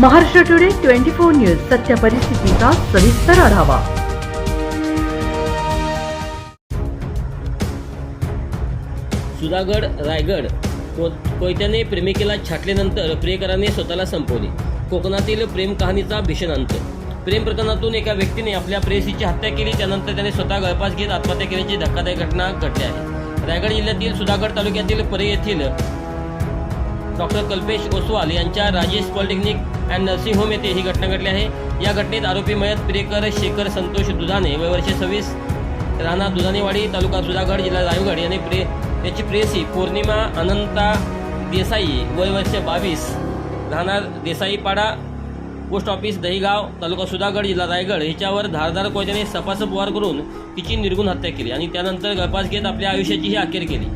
Maharashtra today twenty four news सत्य परिस्थितीचा सविस्तर आढावा. सुधागड रायगड को कोयत्याने प्रेमिकेला छाटल्यानंतर प्रियकराने स्वतःला संपवले. कोकणातील प्रेम कहाणीचा भीषण अंत प्रेम प्रकरणातून एका व्यक्तीने आपल्या प्रेयसीची हत्या केली त्यानंतर त्याने स्वतः गळपास घेत आत्महत्या केल्याची धक्कादायक घटना घडली आहे. रायगड जिल्ह्यातील सुधागड तालुक्यातील परे येथील डॉक्टर कल्पेश ओसवाल यांच्या Rajesh polytechnic and nursing home येथे ही घटना घडली आहे. या घटनेत आरोपी मयत प्रियकर शेखर संतोष दुधाने वय वर्षे सव्वीस राणा दुधानेवाडी तालुका सुधागड जिल्हा रायगड याने प्रे त्याची प्रेयसी पौर्णिमा अनंता देसाई वय वर्ष बावीस राहणार देसाईपाडा पोस्ट ऑफिस दहीगाव तालुका सुधागड जिल्हा रायगड हिच्यावर धारदार कोयत्याने सपासप वार करून तिची निर्गुण हत्या केली आणि त्यानंतर गळपास घेत आपल्या आयुष्याची ही अखेर केली.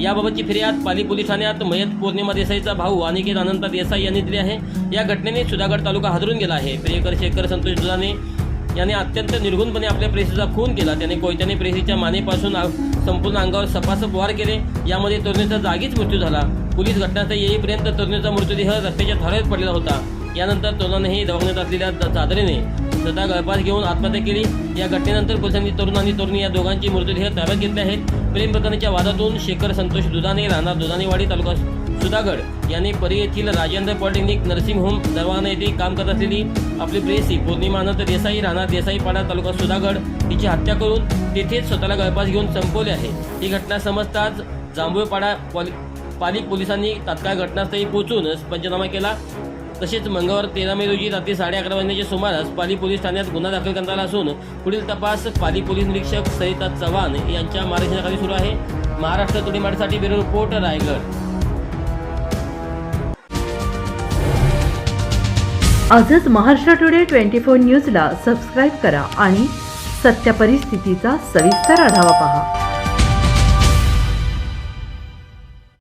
याबाबतची फिर्याद पाली पोलीस ठाण्यात मयत पौर्णिमा देसाईचा भाऊ अनिकेत अनंत देसाई यांनी दिली आहे. या घटनेने सुधागड तालुका हादरून गेला आहे. प्रियकर शेखर संतोष दुधाने याने अत्यंत निर्गुणपणे आपल्या प्रेसीचा खून केला. त्याने कोयत्याने प्रेसीच्या मानेपासून संपूर्ण अंगावर सपासप वार केले. यामध्ये तरुणीचा जागीच मृत्यू झाला. पोलीस घटनास्थळी येईपर्यंत तरुणीचा मृतदेह रस्त्याच्या थरावर पडलेला होता. यानंतर तरुणानेही दवाखान्यात असलेल्या चादरीने स्वतः गळपास घेऊन आत्महत्या केली. या घटनेनंतर पोलिसांनी तरुण आणि तरुणी या दोघांची मृतदेह ताब्यात घेतले आहेत. प्रेम प्रकरणाच्या वादातून शेखर संतोष दुधाने राहणार दुधानेवाडी तालुका सुधागड यांनी परी येथील राजेंद्र पॉलिटेक्निक नर्सिंग होम दरवाना येथे काम करत असलेली आपली प्रेसी पौर्णिमा अनंत देसाई राहणार देसाईपाडा तालुका सुधागड तिची हत्या करून तेथेच स्वतःला गळपास घेऊन संपवले आहे. ही घटना समजताच जांभूळपाडा पॉलि पालिक पोलिसांनी तात्काळ घटनास्थळी पोहोचून पंचनामा केला. तसेच मंगळवार तेरा मे रोजी रात्री साडे अकरा वाजण्याच्या सुमारास पाली पोलीस ठाण्यात गुन्हा दाखल करण्यात आला असून पुढील तपास पाली पोलीस निरीक्षक सरिता चव्हाण यांच्या मार्गदर्शनाखाली सुरू आहे. महाराष्ट्र तुडीमाडीसाठी ब्युरो रिपोर्ट रायगड. आजच महाराष्ट्र टुडे ट्वेंटी फोर न्यूजला सबस्क्राईब करा आणि सत्य परिस्थितीचा सविस्तर आढावा पहा.